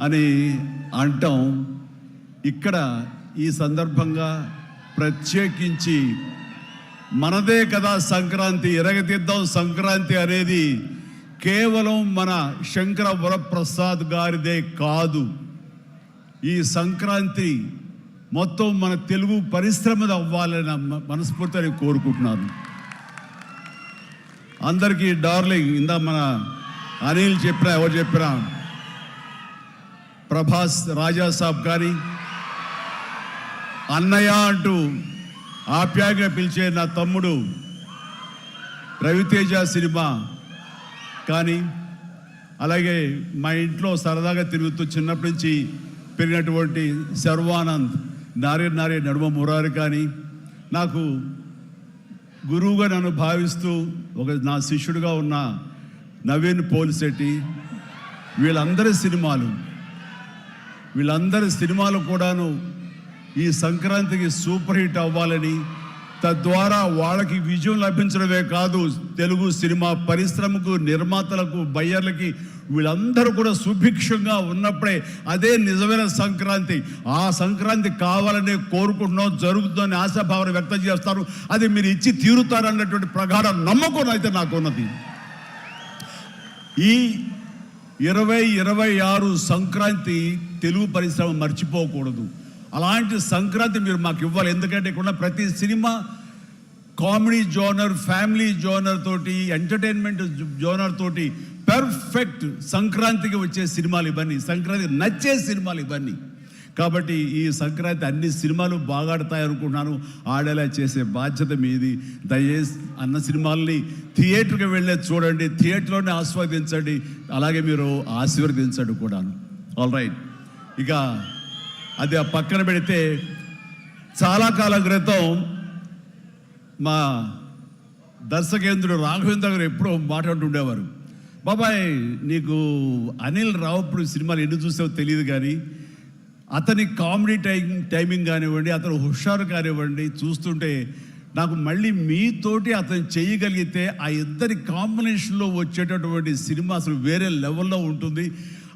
అని అంటాం. ఇక్కడ ఈ సందర్భంగా ప్రత్యేకించి మనదే కదా సంక్రాంతి ఎరగతిద్దాం సంక్రాంతి అనేది కేవలం మన శంకర వరప్రసాద్ గారిదే కాదు. ఈ సంక్రాంతి మొత్తం మన తెలుగు పరిశ్రమది అవ్వాలని మనస్ఫూర్తిని కోరుకుంటున్నాను. అందరికీ డార్లింగ్ ఇందా మన అనిల్ చెప్పినా ఎవరు చెప్పినా ప్రభాస్ రాజా సాబ్ కానీ అన్నయ్య అంటూ ఆప్యాయంగా పిలిచే నా తమ్ముడు రవితేజ సినిమా. కానీ అలాగే మా ఇంట్లో సరదాగా తిరుగుతూ చిన్నప్పటి నుంచి పెరిగినటువంటి శర్వానంద్ నారే నారే నడుమ మురారి కానీ నాకు గురువుగా నన్ను భావిస్తూ ఒక నా శిష్యుడిగా ఉన్న నవీన్ పోలిశెట్టి వీళ్ళందరి సినిమాలు వీళ్ళందరి సినిమాలు కూడాను ఈ సంక్రాంతికి సూపర్ హిట్ అవ్వాలని తద్వారా వాళ్ళకి విజయం లభించడమే కాదు తెలుగు సినిమా పరిశ్రమకు నిర్మాతలకు బయ్యర్లకి వీళ్ళందరూ కూడా సుభిక్షంగా ఉన్నప్పుడే అదే నిజమైన సంక్రాంతి. ఆ సంక్రాంతి కావాలని కోరుకుంటున్నాం జరుగుతుందని ఆశాభావన వ్యక్తం చేస్తారు. అది మీరు ఇచ్చి తీరుతారన్నటువంటి ప్రగాఢ నమ్మకం అయితే నాకున్నది. ఈ ఇరవై ఇరవై ఆరు సంక్రాంతి తెలుగు పరిశ్రమ మర్చిపోకూడదు. అలాంటి సంక్రాంతి మీరు మాకు ఇవ్వాలి. ఎందుకంటే ఇక్కడ ప్రతి cinema comedy genre family genre తోటి ఎంటర్టైన్మెంట్ జోనర్ తోటి పెర్ఫెక్ట్ సంక్రాంతికి వచ్చే సినిమాలు ఇవన్నీ. సంక్రాంతి నచ్చే సినిమాలు ఇవన్నీ. కాబట్టి ఈ సంక్రాంతి అన్ని సినిమాలు బాగాడతాయి అనుకుంటున్నాను ఆడేలా చేసే బాధ్యత మీది. దయచేసి అన్న సినిమాల్ని థియేటర్కి వెళ్ళే చూడండి. థియేటర్లోనే ఆస్వాదించండి. అలాగే మీరు ఆశీర్వదించండి కూడాను. ఆల్ రైట్ ఇక అది ఆ పక్కన పెడితే చాలా కాలం క్రితం మా దర్శకేంద్రుడు రాఘవేంద్ర గారు ఎప్పుడో మాట్లాడుతుండేవారు బాబాయ్ నీకు అనిల్ రావుప్పుడు సినిమాలు ఎన్ని చూసావో తెలియదు కానీ అతని కామెడీ టైం టైమింగ్ కానివ్వండి అతను హుషారు కానివ్వండి చూస్తుంటే నాకు మళ్ళీ మీతోటి అతను చేయగలిగితే ఆ ఇద్దరి కాంబినేషన్లో వచ్చేటటువంటి సినిమా అసలు వేరే లెవెల్లో ఉంటుంది.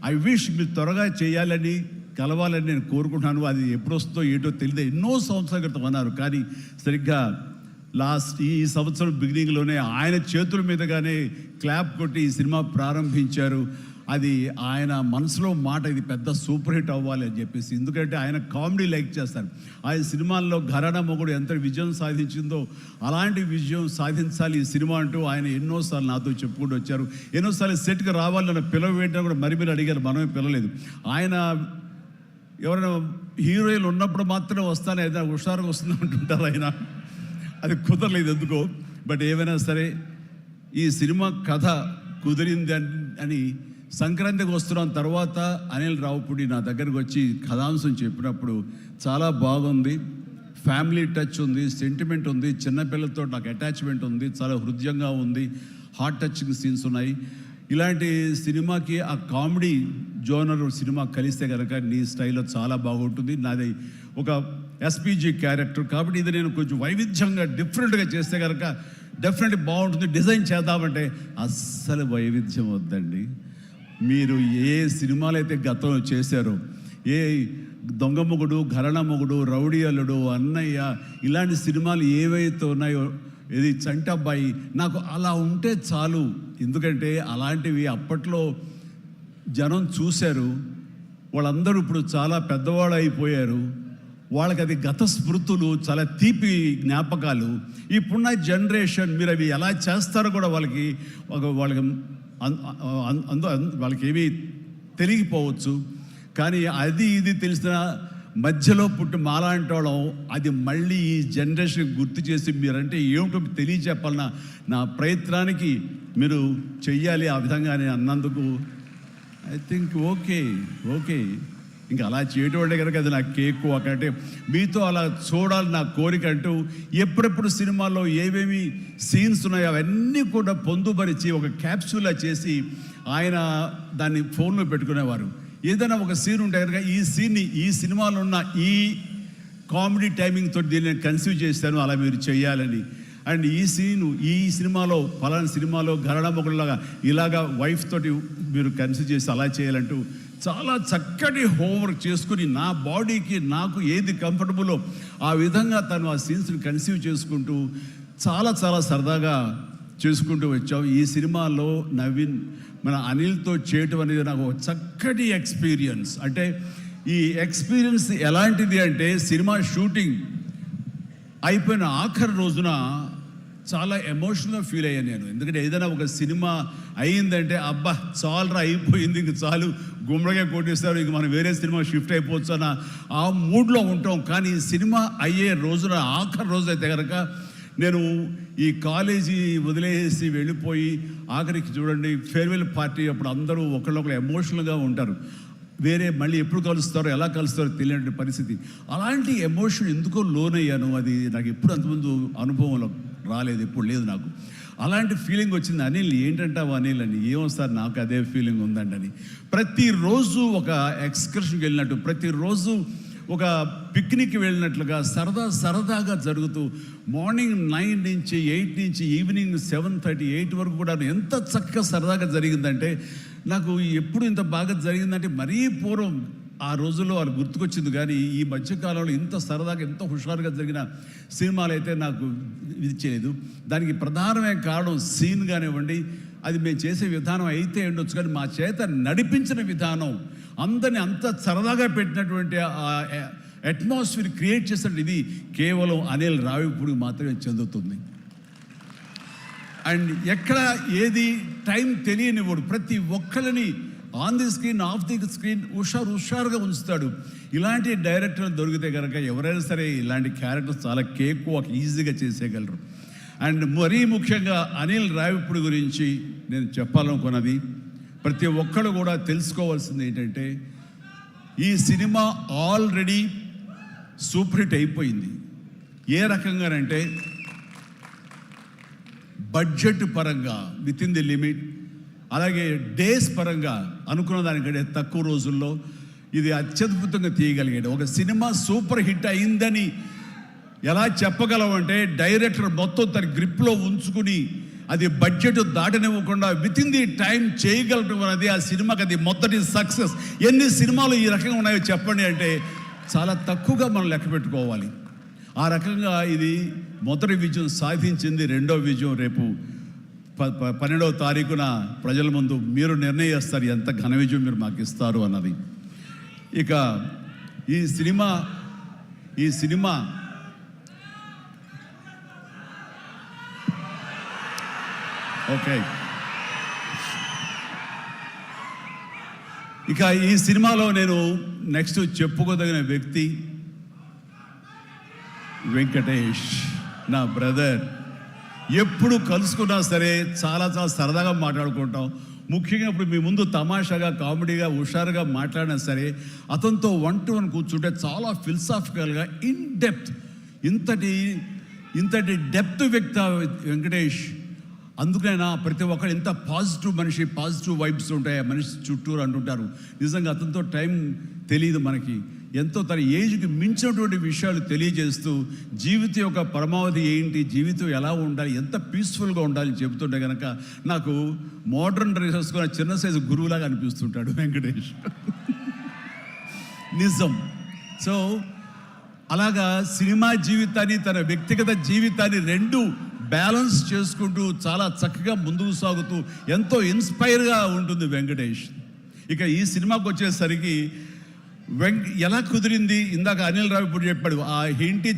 ఐ విష్ మీరు త్వరగా చేయాలని కలవాలని నేను కోరుకుంటున్నాను. అది ఎప్పుడొస్తో ఏంటో తెలియదు ఎన్నో సంవత్సరాల క్రితం అన్నారు. కానీ సరిగ్గా లాస్ట్ ఈ సంవత్సరం బిగినింగ్లోనే ఆయన చేతుల మీదగానే క్లాప్ కొట్టి ఈ సినిమా ప్రారంభించారు. అది ఆయన మనసులో మాట ఇది పెద్ద సూపర్ హిట్ అవ్వాలి అని చెప్పేసి. ఎందుకంటే ఆయన కామెడీ లైక్ చేస్తారు. ఆయన సినిమాల్లో ఘరానా మొగుడు ఎంత విజయం సాధించిందో అలాంటి విజయం సాధించాలి ఈ సినిమా అంటూ ఆయన ఎన్నోసార్లు నాతో చెప్పుకుంటూ వచ్చారు. ఎన్నోసార్లు సెట్కి రావాలని పిలవ వేయడం కూడా మరి మీరు అడిగారు మనమే పిలవలేదు. ఆయన ఎవరైనా హీరోయిన్లు ఉన్నప్పుడు మాత్రమే వస్తాను ఏదైనా హుషారుగా వస్తుంది అంటుంటారు ఆయన. అది కుదరలేదు ఎందుకో. బట్ ఏమైనా సరే ఈ సినిమా కథ కుదిరింది అని అని సంక్రాంతికి వస్తున్నాం. తర్వాత అనిల్ రావుపూడి నా దగ్గరకు వచ్చి కథాంశం చెప్పినప్పుడు చాలా బాగుంది. ఫ్యామిలీ టచ్ ఉంది సెంటిమెంట్ ఉంది చిన్నపిల్లలతో నాకు అటాచ్మెంట్ ఉంది చాలా హృదయంగా ఉంది హార్ట్ టచింగ్ సీన్స్ ఉన్నాయి. ఇలాంటి సినిమాకి ఆ కామెడీ జోనర్ సినిమా కలిస్తే కనుక నీ స్టైల్లో చాలా బాగుంటుంది. నాది ఒక ఎస్పీజీ క్యారెక్టర్ కాబట్టి ఇది నేను కొంచెం వైవిధ్యంగా డిఫరెంట్గా చేస్తే కనుక డెఫినెట్లీ బాగుంటుంది. డిజైన్ చేద్దామంటే అస్సలు వైవిధ్యం వద్దండి. మీరు ఏ సినిమాలు అయితే గతంలో చేశారో ఏ దొంగ మొగుడు ఘరణ మొగుడు రౌడీ అల్లుడు అన్నయ్య ఇలాంటి సినిమాలు ఏవైతే ఉన్నాయో ఇది చంటబ్బాయి నాకు అలా ఉంటే చాలు. ఎందుకంటే అలాంటివి అప్పట్లో జనం చూశారు. వాళ్ళందరూ ఇప్పుడు చాలా పెద్దవాళ్ళు అయిపోయారు. వాళ్ళకి అది గత స్మృతులు చాలా తీపి జ్ఞాపకాలు. ఇప్పుడున్న జనరేషన్ మీరు అవి ఎలా చేస్తారో కూడా వాళ్ళకి ఒక వాళ్ళకి అందు వాళ్ళకి ఏమీ తెలియకపోవచ్చు కానీ అది ఇది తెలిసిన మధ్యలో పుట్టి మాలాంటోళం అది మళ్ళీ ఈ జనరేషన్ గుర్తు చేసి మీరంటే ఏమిటో తెలియచెప్పాలన్న నా ప్రయత్నానికి మీరు చెయ్యాలి ఆ విధంగా అని అన్నందుకు. I think okay okay. ఇంకా అలా చేయటోడే కనుక అది నా కేక్ అక్కడంటే మీతో అలా చూడాలి నా కోరిక అంటూ ఎప్పుడెప్పుడు సినిమాల్లో ఏమేమి సీన్స్ ఉన్నాయో అవన్నీ కూడా పొందుపరిచి ఒక క్యాప్సూలా చేసి ఆయన దాన్ని ఫోన్లో పెట్టుకునేవారు. ఏదైనా ఒక సీన్ ఉంటే కనుక ఈ సీన్ని ఈ సినిమాలో ఉన్న ఈ కామెడీ టైమింగ్ తోటి దీన్ని నేను కన్సీవ్ చేశాను అలా మీరు చేయాలని. అండ్ ఈ సీను ఈ సినిమాలో పలానా సినిమాలో గరణమొకలాగా ఇలాగా వైఫ్ తోటి మీరు కన్సీవ్ చేసి అలా చేయాలంటూ చాలా చక్కటి హోంవర్క్ చేసుకుని నా బాడీకి నాకు ఏది కంఫర్టబుల్లో ఆ విధంగా తను ఆ సీన్స్ని కన్సీవ్ చేసుకుంటూ చాలా చాలా సరదాగా చేసుకుంటూ వచ్చాం ఈ సినిమాలో నవీన్ మన అనిల్తో చేయటం అనేది నాకు చక్కటి ఎక్స్పీరియన్స్ అంటే ఈ ఎక్స్పీరియన్స్ ఎలాంటిది అంటే సినిమా షూటింగ్ అయిపోయిన ఆఖరి రోజున చాలా ఎమోషనల్గా ఫీల్ అయ్యాను నేను. ఎందుకంటే ఏదైనా ఒక సినిమా అయ్యిందంటే అబ్బా చాలరా అయిపోయింది ఇంక చాలు. గుమ్మడిగా కొట్టేస్తారు ఇంక మనం వేరే సినిమా షిఫ్ట్ అయిపోవచ్చు అన్న ఆ మూడ్లో ఉంటాం. కానీ సినిమా అయ్యే రోజున ఆఖరి రోజు అయితే కనుక నేను ఈ కాలేజీ వదిలేసి వెళ్ళిపోయి ఆఖరికి చూడండి ఫేర్వెల్ పార్టీ అప్పుడు అందరూ ఒకళ్ళొకరు ఎమోషనల్గా ఉంటారు. వేరే మళ్ళీ ఎప్పుడు కలుస్తారో ఎలా కలుస్తారో తెలియని పరిస్థితి. అలాంటి ఎమోషన్ ఎందుకో లోనయ్యాను. అది నాకు ఎప్పుడు అంతకుముందు అనుభవంలో రాలేదు ఎప్పుడు లేదు నాకు. అలాంటి ఫీలింగ్ వచ్చింది అనిల్ ఏంటంటావు అనిల్? అని ఏమో సార్ నాకు అదే ఫీలింగ్ ఉందండి అని ప్రతిరోజు ఒక ఎక్స్కర్షన్కి వెళ్ళినట్టు ప్రతిరోజు ఒక పిక్నిక్ వెళ్ళినట్లుగా సరదా సరదాగా జరుగుతూ మార్నింగ్ నైన్ నుంచి ఎయిట్ నుంచి ఈవినింగ్ సెవెన్ థర్టీ ఎయిట్ వరకు కూడా ఎంత చక్కగా సరదాగా జరిగిందంటే నాకు ఎప్పుడు ఇంత బాగా జరిగిందంటే మరీ పూర్వం ఆ రోజుల్లో వాళ్ళు గుర్తుకొచ్చింది. కానీ ఈ మధ్యకాలంలో ఇంత సరదాగా ఎంతో హుషారుగా జరిగిన సినిమాలు అయితే నాకు ఇది చేయలేదు. దానికి ప్రధానమైన కారణం సీన్ కానివ్వండి అది మేము చేసే విధానం అయితే ఉండొచ్చు. కానీ మా చేత నడిపించిన విధానం అందరిని అంత సరదాగా పెట్టినటువంటి ఆ అట్మాస్ఫియర్ క్రియేట్ చేసినట్టు ఇది కేవలం అనిల్ రావిపూడి మాత్రమే చెందుతుంది. అండ్ ఎక్కడ ఏది టైం తెలియనివాడు ప్రతి ఒక్కరిని on the screen off the screen హుషారు హుషారుగా ఉంచుతాడు. ఇలాంటి డైరెక్టర్లు దొరికితే కనుక ఎవరైనా సరే ఇలాంటి క్యారెక్టర్స్ చాలా కేక్ వాక్ ఈజీగా చేసేయగలరు. అండ్ మరీ ముఖ్యంగా అనిల్ రావిప్పుడు గురించి నేను చెప్పాలనుకున్నది ప్రతి ఒక్కరు కూడా తెలుసుకోవాల్సింది ఏంటంటే ఈ సినిమా ఆల్రెడీ సూపర్ హిట్ అయిపోయింది. ఏ రకంగానంటే బడ్జెట్ పరంగా విత్ ఇన్ ది లిమిట్ అలాగే డేస్ పరంగా అనుకున్న దానికంటే తక్కువ రోజుల్లో ఇది అత్యద్భుతంగా తీయగలిగాడు. ఒక సినిమా సూపర్ హిట్ అయిందని ఎలా చెప్పగలవంటే డైరెక్టర్ మొత్తం తన గ్రిప్లో ఉంచుకుని అది బడ్జెట్ దాటనివ్వకుండా విత్ ఇన్ ది టైం చేయగలటం అనేది ఆ సినిమాకి అది మొదటి సక్సెస్ ఎన్ని సినిమాలు ఈ రకంగా ఉన్నాయో చెప్పండి అంటే చాలా తక్కువగా మనం లెక్క పెట్టుకోవాలి. ఆ రకంగా ఇది మొదటి విజయం సాధించింది రెండో విజయం రేపు పన్నెండవ తారీఖున ప్రజల ముందు మీరు నిర్ణయిస్తారు ఎంత ఘన విజయం మీరు మాకు ఇస్తారు అన్నది. ఇక ఈ సినిమా ఈ సినిమా ఓకే. ఇక ఈ సినిమాలో నేను నెక్స్ట్ చెప్పుకోదగిన వ్యక్తి వెంకటేష్ నా బ్రదర్. ఎప్పుడు కలుసుకున్నా సరే చాలా చాలా సరదాగా మాట్లాడుకుంటాం. ముఖ్యంగా ఇప్పుడు మీ ముందు తమాషాగా కామెడీగా హుషారుగా మాట్లాడినా సరే అతనితో వన్ టు వన్ కూర్చుంటే చాలా ఫిలసాఫికల్గా ఇన్ డెప్త్ ఇంతటి ఇంతటి డెప్త్ వ్యక్త వెంకటేష్. అందుకైనా ప్రతి ఒక్కరు ఎంత పాజిటివ్ మనిషి పాజిటివ్ వైబ్స్ ఉంటాయి? మనిషి చుట్టూరు అంటుంటారు. నిజంగా అతనితో టైం తెలియదు మనకి. ఎంతో తన ఏజ్కి మించినటువంటి విషయాలు తెలియజేస్తూ జీవితం యొక్క పరమావధి ఏంటి? జీవితం ఎలా ఉండాలి? ఎంత పీస్ఫుల్గా ఉండాలి చెబుతుంటే కనుక నాకు మోడర్న్ డ్రెస్ వేసుకున్న చిన్న సైజు గురువులాగా అనిపిస్తుంటాడు వెంకటేష్. నిజం. సో అలాగా సినిమా జీవితాన్ని తన వ్యక్తిగత జీవితాన్ని రెండు బ్యాలెన్స్ చేసుకుంటూ చాలా చక్కగా ముందుకు సాగుతూ ఎంతో ఇన్స్పైర్గా ఉంటుంది వెంకటేష్. ఇక ఈ సినిమాకి వచ్చేసరికి ఎలా కుదిరింది? ఇందాక అనిల్ రావిపూడి చెప్పాడు ఆ ఇంటి